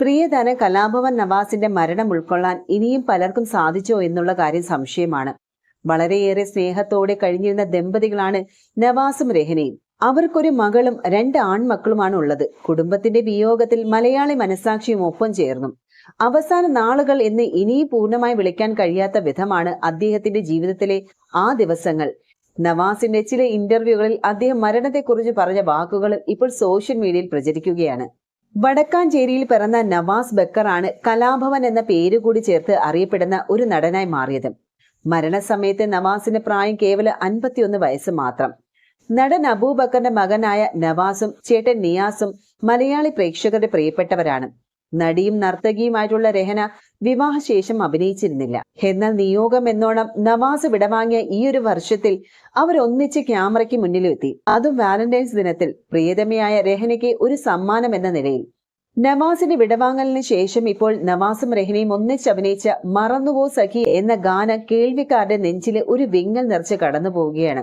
പ്രിയതന കലാഭവൻ നവാസിന്റെ മരണം ഉൾക്കൊള്ളാൻ ഇനിയും പലർക്കും സാധിച്ചോ എന്നുള്ള കാര്യം സംശയമാണ്. വളരെയേറെ സ്നേഹത്തോടെ കഴിഞ്ഞിരുന്ന ദമ്പതികളാണ് നവാസും രഹനയും. അവർക്കൊരു മകളും രണ്ട് ആൺമക്കളുമാണ് ഉള്ളത്. കുടുംബത്തിന്റെ വിയോഗത്തിൽ മലയാളി മനസാക്ഷിയും ഒപ്പം ചേർന്നു. അവസാന നാളുകൾ എന്ന് ഇനിയും പൂർണമായി വിളിക്കാൻ കഴിയാത്ത വിധമാണ് അദ്ദേഹത്തിന്റെ ജീവിതത്തിലെ ആ ദിവസങ്ങൾ. നവാസിന്റെ ചില ഇന്റർവ്യൂകളിൽ അദ്ദേഹം മരണത്തെക്കുറിച്ച് പറഞ്ഞ വാക്കുകളും ഇപ്പോൾ സോഷ്യൽ മീഡിയയിൽ പ്രചരിക്കുകയാണ്. വടക്കാഞ്ചേരിയിൽ പിറന്ന നവാസ് ബക്കറാണ് കലാഭവൻ എന്ന പേര് കൂടി ചേർത്ത് അറിയപ്പെടുന്ന ഒരു നടനായി മാറിയത്. മരണസമയത്ത് നവാസിന്റെ പ്രായം കേവലം അൻപത്തിയൊന്ന് വയസ്സ് മാത്രം. നടൻ അബൂബക്കറിന്റെ മകനായ നവാസും ചേട്ടൻ നിയാസും മലയാളി പ്രേക്ഷകരുടെ പ്രിയപ്പെട്ടവരാണ്. നടിയും നർത്തകിയുമായിട്ടുള്ള രഹന വിവാഹശേഷം അഭിനയിച്ചിരുന്നില്ല. എന്നാൽ നിയോഗം എന്നോണം നവാസ് വിടവാങ്ങിയ ഈ ഒരു വർഷത്തിൽ അവർ ഒന്നിച്ച് ക്യാമറയ്ക്ക് മുന്നിലെത്തി. അതും വാലന്റൈൻസ് ദിനത്തിൽ പ്രിയതമയായ രഹനയ്ക്ക് ഒരു സമ്മാനം എന്ന നിലയിൽ. നവാസിന്റെ വിടവാങ്ങലിന് ശേഷം ഇപ്പോൾ നവാസും രഹനയും ഒന്നിച്ച് അഭിനയിച്ച മറന്നുപോ സഖി എന്ന ഗാനം കേൾവിക്കാരുടെ നെഞ്ചിൽ ഒരു വിങ്ങൽ നിറച്ച് കടന്നു പോവുകയാണ്.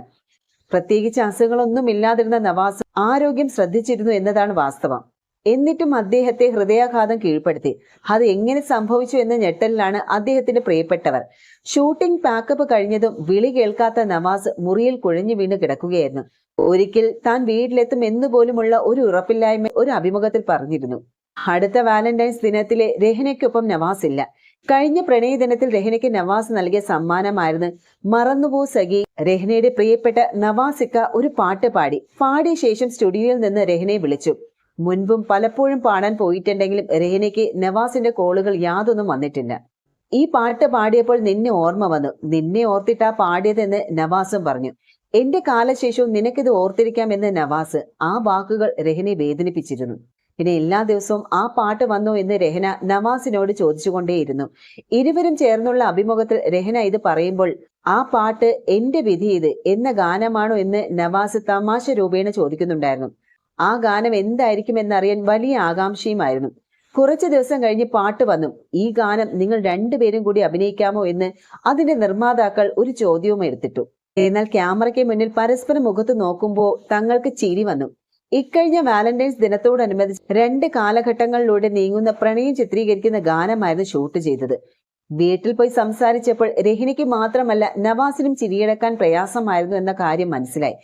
പ്രത്യേകിച്ച് അസുഖങ്ങളൊന്നും ഇല്ലാതിരുന്ന നവാസ് ആരോഗ്യം ശ്രദ്ധിച്ചിരുന്നു എന്നതാണ് വാസ്തവം. എന്നിട്ടും അദ്ദേഹത്തെ ഹൃദയാഘാതം കീഴ്പ്പെടുത്തി. അത് എങ്ങനെ സംഭവിച്ചു എന്ന ഞെട്ടലിലാണ് അദ്ദേഹത്തിന്റെ പ്രിയപ്പെട്ടവർ. ഷൂട്ടിംഗ് പാക്കപ്പ് കഴിഞ്ഞതും വിളി കേൾക്കാത്ത നവാസ് മുറിയിൽ കുഴഞ്ഞു വീണ് കിടക്കുകയായിരുന്നു. ഒരിക്കൽ താൻ വീട്ടിലെത്തും എന്നുപോലുമുള്ള ഒരു ഉറപ്പില്ലായ്മ ഒരു അഭിമുഖത്തിൽ പറഞ്ഞിരുന്നു. അടുത്ത വാലന്റൈൻസ് ദിനത്തിലെ രഹനയ്ക്കൊപ്പം നവാസ് ഇല്ല കഴിഞ്ഞ പ്രണയ ദിനത്തിൽ രഹനയ്ക്ക് നവാസ് നൽകിയ സമ്മാനമായിരുന്നു മറന്നുപോ സഖി രഹനയുടെ പ്രിയപ്പെട്ട നവാസിക്ക ഒരു പാട്ട് പാടി. പാടിയ ശേഷം സ്റ്റുഡിയോയിൽ നിന്ന് രഹനയെ വിളിച്ചു. മുൻപും പലപ്പോഴും പാടാൻ പോയിട്ടുണ്ടെങ്കിലും റെഹനയ്ക്ക് നവാസിന്റെ കോളുകൾ യാതൊന്നും വന്നിട്ടില്ല. ഈ പാട്ട് പാടിയപ്പോൾ നിന്നെ ഓർമ്മ വന്നു. നിന്നെ ഓർത്തിട്ടാ പാടിയതെന്ന് നവാസും പറഞ്ഞു. എന്റെ കാലശേഷവും നിനക്കിത് ഓർത്തിരിക്കാമെന്ന് നവാസ് ആ വാക്കുകൾ രഹനെ വേദനിപ്പിച്ചിരുന്നു. പിന്നെ എല്ലാ ദിവസവും ആ പാട്ട് വന്നോ എന്ന് രഹന നവാസിനോട് ചോദിച്ചുകൊണ്ടേയിരുന്നു. ഇരുവരും ചേർന്നുള്ള അഭിമുഖത്തിൽ രഹന ഇത് പറയുമ്പോൾ ആ പാട്ട് എന്റെ വിധി ഇത്. എന്ന ഗാനമാണോ? എന്ന് നവാസ് തമാശ രൂപേണ ചോദിക്കുന്നുണ്ടായിരുന്നു. ആ ഗാനം എന്തായിരിക്കും എന്നറിയാൻ വലിയ ആകാംക്ഷയുമായിരുന്നു. കുറച്ച് ദിവസം കഴിഞ്ഞ് പാട്ട് വന്നു. ഈ ഗാനം നിങ്ങൾ രണ്ടുപേരും കൂടി അഭിനയിക്കാമോ എന്ന് അതിന്റെ നിർമ്മാതാക്കൾ ഒരു ചോദ്യവും എടുത്തിട്ടു. എന്നാൽ ക്യാമറയ്ക്ക് മുന്നിൽ പരസ്പരം മുഖത്ത് നോക്കുമ്പോൾ തങ്ങൾക്ക് ചിരി വന്നു. ഇക്കഴിഞ്ഞ വാലന്റൈൻസ് ദിനത്തോടനുബന്ധിച്ച് രണ്ട് കാലഘട്ടങ്ങളിലൂടെ നീങ്ങുന്ന പ്രണയം ചിത്രീകരിക്കുന്ന ഗാനമായിരുന്നു ഷൂട്ട് ചെയ്തത്. വീട്ടിൽ പോയി സംസാരിച്ചപ്പോൾ രഹിനയ്ക്ക് മാത്രമല്ല നവാസിനും ചിരിയടക്കാൻ പ്രയാസമായിരുന്നു എന്ന കാര്യം മനസ്സിലായി.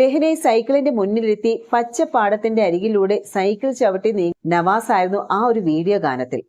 രഹിനയെ സൈക്കിളിന്റെ മുന്നിലിരുത്തി പച്ചപ്പാടത്തിന്റെ അരികിലൂടെ സൈക്കിൾ ചവിട്ടി നീ നവാസ് ആയിരുന്നു ആ ഒരു വീഡിയോ ഗാനത്തിൽ.